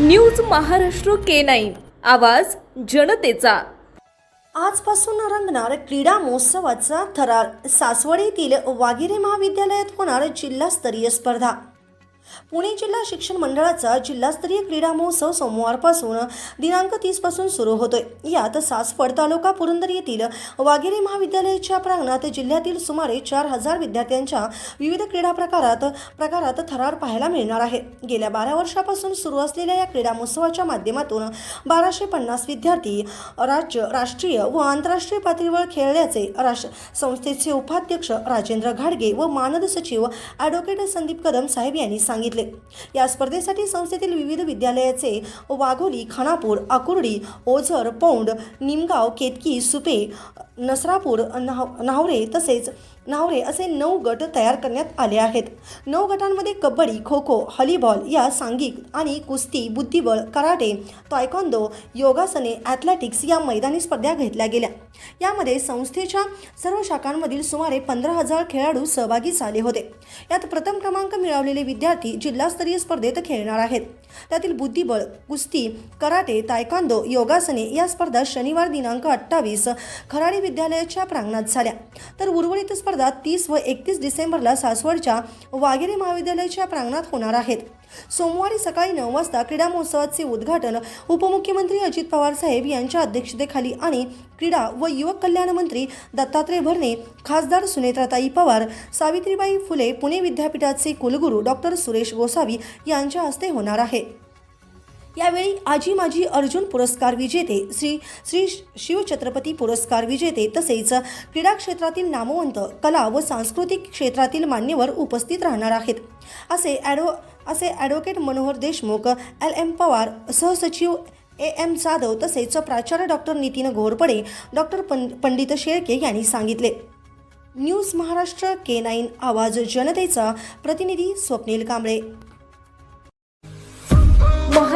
News Maharashtra K nine. आवाज जनतेचा. आजपासून रंगणार क्रीडा महोत्सवाचा थरार. सासवड येथील वागिरे महाविद्यालयात होणार जिल्हास्तरीय स्पर्धा. पुणे जिल्हा शिक्षण मंडळाचा जिल्हास्तरीय क्रीडा महोत्सव सोमवारपासून दिनांक तीसपासून सुरू होतोय. यात सासवड तालुका पुरंदर येथील वाघेरे महाविद्यालयाच्या प्रांगणात जिल्ह्यातील सुमारे चार हजार विद्यार्थ्यांच्या विविध क्रीडा प्रकारात प्रकारात थरार पाहायला मिळणार आहे. गेल्या बारा वर्षापासून सुरू असलेल्या या क्रीडा महोत्सवाच्या माध्यमातून बाराशे पन्नास विद्यार्थी राज्य राष्ट्रीय व आंतरराष्ट्रीय पातळीवर खेळल्याचे राष्ट्र संस्थेचे उपाध्यक्ष राजेंद्र घाडगे व मानद सचिव ॲडव्होकेट संदीप कदम साहेब यांनी सांगितले. सांगितले. या स्पर्धेसाठी संस्थेतील विविध विद्यालयाचे वाघोली खानापूर आकुर्डी ओझर पौंड निमगाव केतकी सुपे नसरापूर नाव नाहवरे तसेच नावरे असे नऊ गट तयार करण्यात आले आहेत. नऊ गटांमध्ये कबड्डी खो खो हॉलीबॉल या सांघिक आणि कुस्ती बुद्धिबळ कराटे तायकॉन्दो योगासने ॲथलेटिक्स या मैदानी स्पर्धा घेतल्या गेल्या. यामध्ये संस्थेच्या सर्व शाखांमधील सुमारे पंधरा हजार खेळाडू सहभागी झाले होते. यात प्रथम क्रमांक मिळवलेले विद्यार्थी जिल्हास्तरीय स्पर्धेत खेळणार आहेत. त्यातील बुद्धिबळ कुस्ती कराटे तायकांदो योगासने या स्पर्धा शनिवार दिनांक अठ्ठावीस खराडी विद्यालयाच्या प्रांगणात झाल्या. तर उर्वरित स्पर्धा तीस व एकतीस डिसेंबरला सासवडच्या वाघेरे महाविद्यालयाच्या प्रांगणात होणार आहेत. सोमवारी सकाळी नऊ वाजता क्रीडा महोत्सवाचे उद्घाटन उपमुख्यमंत्री अजित पवार साहेब यांच्या अध्यक्षतेखाली आणि क्रीडा व युवक कल्याण मंत्री दत्तात्रय भरणे खासदार सुनेत्राताई पवार सावित्रीबाई फुले पुणे विद्यापीठाचे कुलगुरू डॉक्टर सुरेश गोसावी यांच्या हस्ते होणार आहे. यावेळी आजी माजी अर्जुन पुरस्कार विजेते श्री श्री शिवछत्रपती पुरस्कार विजेते तसेच क्रीडा क्षेत्रातील नामवंत कला व सांस्कृतिक क्षेत्रातील मान्यवर उपस्थित राहणार आहेत. असे ॲडो असे advocate Manohar Deshmukh L. M. Pawar सहसचिव ए. एम. जाधव तसेच प्राचार्य डॉक्टर नितीन घोरपडे डॉक्टर पं पंडित शेळके यांनी सांगितले. न्यूज महाराष्ट्र के नाईन आवाज जनतेचा प्रतिनिधी स्वप्नील कांबळे.